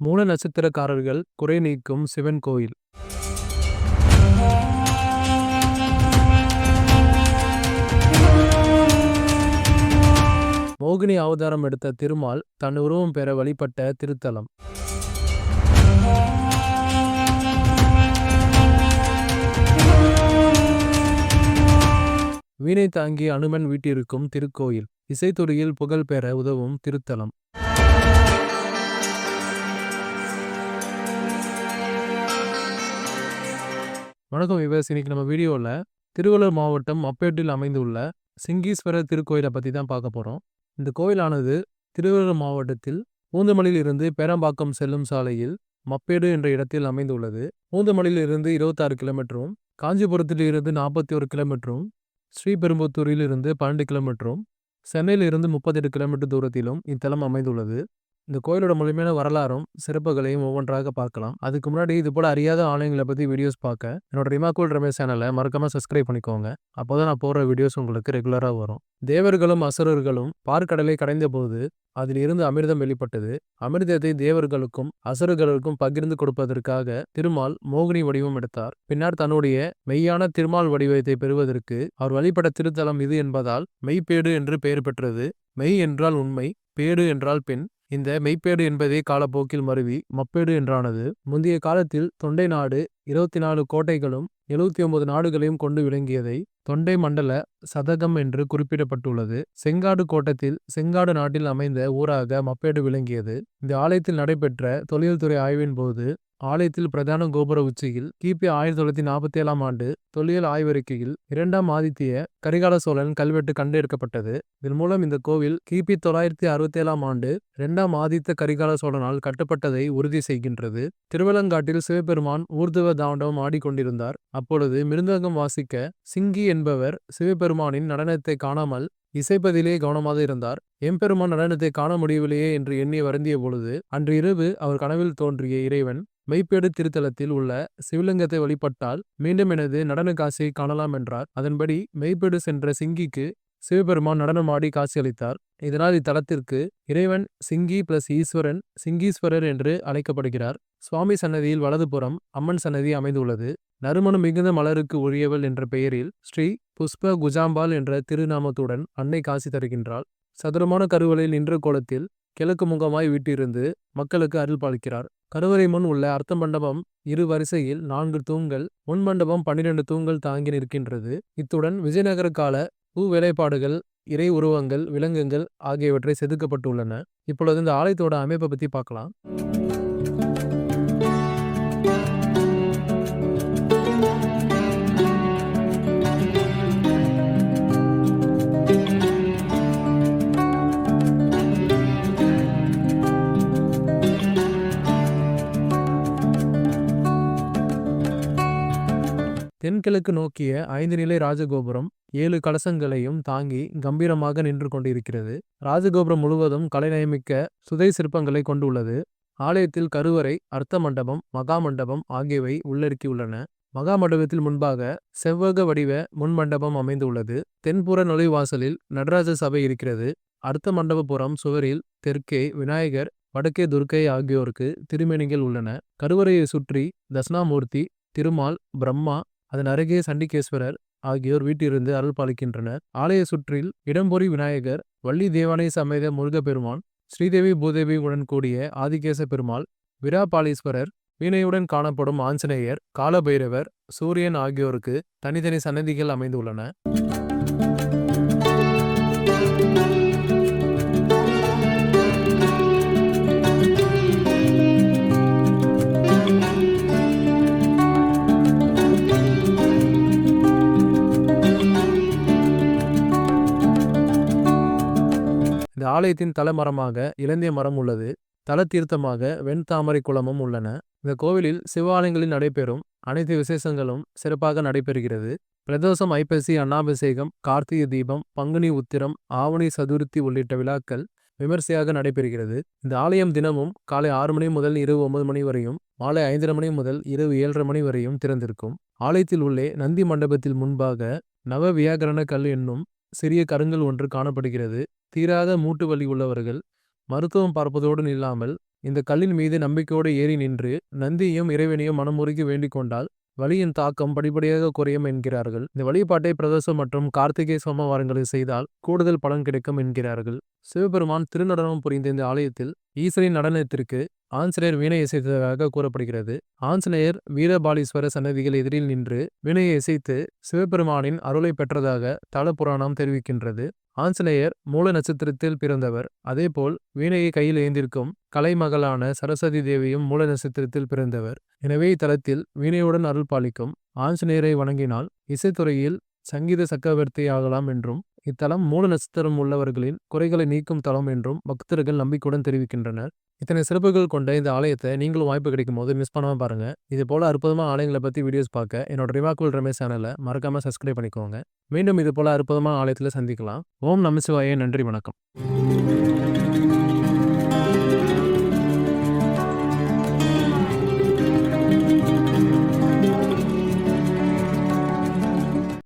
மூல நட்சத்திரக்காரர்கள் குறை நீக்கும் சிவன் கோயில். மோகினி அவதாரம் எடுத்த திருமால் தன் உருவம் பெற வழிபட்ட திருத்தலம். வீணை தாங்கி அனுமன் வீட்டிற்கும் திருக்கோயில். இசைத்துறையில் புகழ் பெற உதவும் திருத்தலம். வணக்கம் விவஸ் இன்னைக்கு நம்ம வீடியோவில் திருவள்ளூர் மாவட்டம் அப்பேட்டில் அமைந்துள்ள சிங்கீஸ்வரர் திருக்கோயிலை பற்றி தான் பார்க்க போகிறோம் இந்த கோயிலானது திருவள்ளூர் மாவட்டத்தில் பூந்தமல்லியில் இருந்து பேரம்பாக்கம் செல்லும் சாலையில் மப்பேடு என்ற இடத்தில் அமைந்துள்ளது. பூந்தமல்லியில் இருந்து இருபத்தாறு கிலோமீட்டரும் காஞ்சிபுரத்தில் இருந்து நாற்பத்தி ஒரு கிலோமீட்டரும் ஸ்ரீபெரும்புத்தூரில் இருந்து பன்னெண்டு கிலோமீட்டரும் சென்னையில் இருந்து முப்பத்தெட்டு கிலோமீட்டர் தூரத்திலும் இத்தலம் அமைந்துள்ளது. இந்த கோயிலோட முழுமையான வரலாறும் சிறப்புகளையும் ஒவ்வொன்றாக பார்க்கலாம். அதுக்கு முன்னாடி இது போல அறியாத ஆலயங்களை பற்றி வீடியோஸ் பார்க்க என்னோட ரிமாக்கோல் ரமேஷ் சேனலை மறக்காம சப்ஸ்கிரைப் பண்ணிக்கோங்க. அப்போதான் நான் போடுற வீடியோஸ் உங்களுக்கு ரெகுலராக வரும். தேவர்களும் அசுரர்களும் பார்க்கடலை கடைந்த போது அதில் இருந்து அமிர்தம் வெளிப்பட்டது. அமிர்தத்தை தேவர்களுக்கும் அசுரர்களுக்கும் பகிர்ந்து கொடுப்பதற்காக திருமால் மோகினி வடிவம் எடுத்தார். பின்னர் தன்னுடைய மெய்யான திருமால் வடிவத்தை பெறுவதற்கு அவர் வழிபட திருத்தலம் இது என்பதால் மெய்ப்பேடு என்று பெயர் பெற்றது. மெய் என்றால் உண்மை பேடு என்றால் பெண் இந்த மெய்ப்பேடு என்பதே காலப்போக்கில் மருவி மப்பேடு என்றானது. முந்தைய காலத்தில் தொண்டை நாடு இருபத்தி நாலு கோட்டைகளும் எழுபத்தி ஒன்பது நாடுகளையும் கொண்டு விளங்கியதை தொண்டை மண்டல சதகம் என்று குறிப்பிடப்பட்டுள்ளது. செங்காடு கோட்டத்தில் செங்காடு நாட்டில் அமைந்த ஊராக மப்பேடு விளங்கியது. இந்த ஆலயத்தில் நடைபெற்ற தொழில்துறை ஆய்வின் போது ஆலயத்தில் பிரதான கோபுர உச்சியில் கிபி ஆயிரத்தி தொள்ளாயிரத்தி நாற்பத்தி ஏழாம் ஆண்டு தொல்லியல் ஆய்வறிக்கையில் இரண்டாம் ஆதித்திய கரிகால சோழன் கல்வெட்டு கண்டெடுக்கப்பட்டது. இதன் மூலம் இந்த கோவில் கிபி தொள்ளாயிரத்தி அறுபத்தி ஏழாம் ஆண்டு இரண்டாம் ஆதித்த கரிகால சோழனால் கட்டப்பட்டதை உறுதி செய்கின்றது. திருவலங்காட்டில் சிவபெருமான் ஊர்துவ தாண்டவம் ஆடிக்கொண்டிருந்தார். அப்பொழுது மிருந்தகம் வாசிக்க சிங்கி என்பவர் சிவபெருமானின் நடனத்தை காணாமல் இசைப்பதிலே கவனமாக இருந்தார். எம்பெருமான் நடனத்தை காண முடியவில்லையே என்று எண்ணி வருந்திய பொழுது அன்று இரவு அவர் கனவில் தோன்றிய இறைவன் மெய்ப்பேடு திருத்தலத்தில் உள்ள சிவலிங்கத்தை வழிபட்டால் மீண்டும் எனது நடன காசியை காணலாம் என்றார். அதன்படி மெய்ப்பேடு சென்ற சிங்கிக்கு சிவபெருமான் நடனமாடி காட்சியளித்தார். இதனால் இத்தலத்திற்கு இறைவன் சிங்கி பிளஸ் ஈஸ்வரன் சிங்கீஸ்வரர் என்று அழைக்கப்படுகிறார். சுவாமி சன்னதியில் வலதுபுறம் அம்மன் சன்னதி அமைந்துள்ளது. நறுமணம் மிகுந்த மலருக்கு உரியவள் என்ற பெயரில் ஸ்ரீ புஷ்ப குஜாம்பால் என்ற திருநாமத்துடன் அன்னை காசி தருகின்றாள். சதுரமான கருவலையில் நின்ற கோலத்தில் கிழக்கு முகமாய் வீட்டிருந்து மக்களுக்கு அருள் பாலிக்கிறார். கருவறை முன் உள்ள அர்த்த மண்டபம் இரு வரிசையில் நான்கு தூண்கள் முன் மண்டபம் பன்னிரண்டு தூண்கள் தாங்கி நிற்கின்றது. இத்துடன் விஜயநகர கால பூ வேலைப்பாடுகள் இறை உருவங்கள் விலங்குகள் ஆகியவற்றை செதுக்கப்பட்டுள்ளன. இப்பொழுது இந்த ஆலயத்தோட அமைப்பை பத்தி பார்க்கலாம். தென்கிழக்கு நோக்கிய ஐந்து நிலை ராஜகோபுரம் ஏழு கலசங்களையும் தாங்கி கம்பீரமாக நின்று கொண்டிருக்கிறது. ராஜகோபுரம் முழுவதும் கலைநயமிக்க சுதை சிற்பங்களை கொண்டுள்ளது. ஆலயத்தில் கருவறை அர்த்த மண்டபம் மகா மண்டபம் ஆகியவை உள்ளடக்கியுள்ளன. மகா மண்டபத்தில் முன்பாக செவ்வக வடிவ முன்மண்டபம் அமைந்துள்ளது. தென்புற நுழைவாசலில் நடராஜ சபை இருக்கிறது. அர்த்த மண்டபபுரம் சுவரில் தெற்கே விநாயகர் வடக்கே துர்க்கை ஆகியோருக்கு திருமேனிகள் உள்ளன. கருவறையை சுற்றி தஸ்னாமூர்த்தி திருமால் பிரம்மா அதன் அருகே சண்டிகேஸ்வரர் ஆகியோர் வீட்டிலிருந்து அருள் பாலிக்கின்றனர். ஆலய சுற்றில் இடம்பொறி விநாயகர் வள்ளி தேவானை சமேத முருகப்பெருமான் ஸ்ரீதேவி பூதேவி உடன் கூடிய ஆதிகேச பெருமாள் விராபாலீஸ்வரர் வீணையுடன் காணப்படும் ஆஞ்சநேயர் காலபைரவர் சூரியன் ஆகியோருக்கு தனித்தனி சன்னதிகள் அமைந்துள்ளன. ஆலயத்தின் தலைமரமாக இலந்திய மரம் உள்ளது. தல தீர்த்தமாக வெண்தாமரை குளமும் உள்ளன. இந்த கோவிலில் சிவாலயங்களில் நடைபெறும் அனைத்து விசேஷங்களும் சிறப்பாக நடைபெறுகிறது. பிரதோஷம் ஐப்பசி அன்னாபிஷேகம் கார்த்திகை தீபம் பங்குனி உத்திரம் ஆவணி சதுர்த்தி உள்ளிட்ட விழாக்கள் விமர்சையாக நடைபெறுகிறது. இந்த ஆலயம் தினமும் காலை ஆறு மணி முதல் இரவு ஒன்பது மணி வரையும் மாலை ஐந்தரை மணி முதல் இரவு ஏழரை மணி வரையும் திறந்திருக்கும். ஆலயத்தில் உள்ளே நந்தி மண்டபத்தில் முன்பாக நவ வியாகரண கல் என்னும் சிறிய கருங்கல் ஒன்று காணப்படுகிறது. தீராத மூட்டு வலி உள்ளவர்கள் மருத்துவம் பார்ப்பதோடு இல்லாமல் இந்த கல்லின் மீது நம்பிக்கையோடு ஏறி நின்று நந்தியையும் இறைவனையும் மனமுருகி வேண்டிக் கொண்டால் வலியின் தாக்கம் படிப்படியாக குறையும் என்கிறார்கள். இந்த வழிபாட்டை பிரதோஷம் மற்றும் கார்த்திகை சோமவாரங்களில் செய்தால் கூடுதல் பலன் கிடைக்கும் என்கிறார்கள். சிவபெருமான் திருநடனம் புரிந்த இந்த ஆலயத்தில் ஈஸ்வரின் நடனத்திற்கு ஆஞ்சநேயர் வீணை இசைத்ததாக கூறப்படுகிறது. ஆஞ்சநேயர் வீரபாலீஸ்வர சன்னதிகள் எதிரில் நின்று வீணையை இசைத்து சிவபெருமானின் அருளை பெற்றதாக தல புராணம் தெரிவிக்கின்றது. ஆஞ்சநேயர் மூல நட்சத்திரத்தில் பிறந்தவர். அதேபோல் வீணையை கையில் ஏந்திருக்கும் கலைமகளான சரஸ்வதி தேவியும் மூல நட்சத்திரத்தில் பிறந்தவர். எனவே இத்தலத்தில் வீணையுடன் அருள் பாலிக்கும் ஆஞ்சநேயரை வணங்கினால் இசைத்துறையில் சங்கீத சக்கரவர்த்தி ஆகலாம் என்றும் இத்தலம் மூல நட்சத்திரம் உள்ளவர்களின் குறைகளை நீக்கும் தலம் என்றும் பக்தர்கள் நம்பிக்கையுடன் தெரிவிக்கின்றனர். இத்தனை சிறப்புகள் கொண்ட இந்த ஆலயத்தை நீங்களும் வாய்ப்பு கிடைக்கும் போது மிஸ் பண்ணாமல் பாருங்கள் இது போல் அற்புதமான ஆலயங்களை பற்றி வீடியோஸ் பார்க்க என்னோட ரிவாக்குவல் ரமேஷ் சேனலை மறக்காமல் சப்ஸ்கிரைப் பண்ணிக்கோங்க. மீண்டும் இது போல் அற்புதமான ஆலயத்தில் சந்திக்கலாம். ஓம் நமசிவாயே நன்றி வணக்கம்.